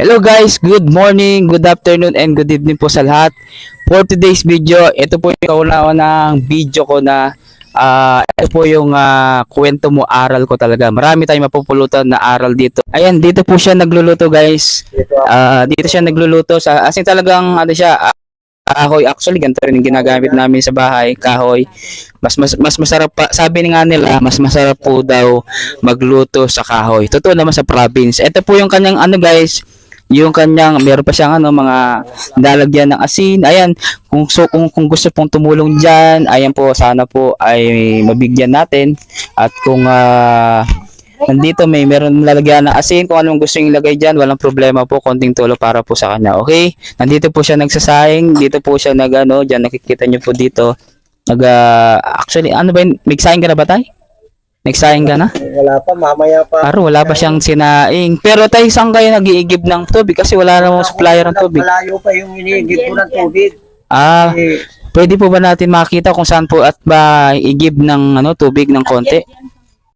Hello guys, good morning, good afternoon, and good evening po sa lahat. For today's video, ito po yung kauna-unang video ko na ah, ito po yung ah, kwento mo, aral ko talaga. Marami tayong mapupulutan na aral dito. Ayan, dito po siya nagluluto guys. Ah, dito siya nagluluto sa as in talagang ano siya, ah, kahoy. Actually, ganito rin yung ginagamit namin sa bahay, kahoy. Mas, mas, mas masarap pa, sabi nga nila, mas masarap po daw magluto sa kahoy. Totoo naman sa province. Ito po yung kanyang ano guys, yung kanyang meron pa siyang ano mga lalagyan ng asin. Ayan, kung so kung, kung gusto pong tumulong diyan, ayan po sana po ay mabigyan natin at kung ah, nandito may meron lalagyan ng asin kung anong gusto yung ilagay diyan, walang problema po, konting tulo para po sa kanya. Okay? Nandito po siya nagsasaing, dito po siya nag ano, diyan nakikita niyo po dito. Nag ah, actually ano ba yun? Nagsaing ka na ba tay? Nagsaing ka na? Wala pa, mamaya pa. Aro, wala pa siyang sinaing. Pero tayo, saan kayo nag-iigib ng tubig? Kasi wala namang supplier ng tubig. Malayo pa yung iniigib ko ng tubig. Ah, Eh, pwede po ba natin makita kung saan po at ba igib ng ano, tubig ng konti?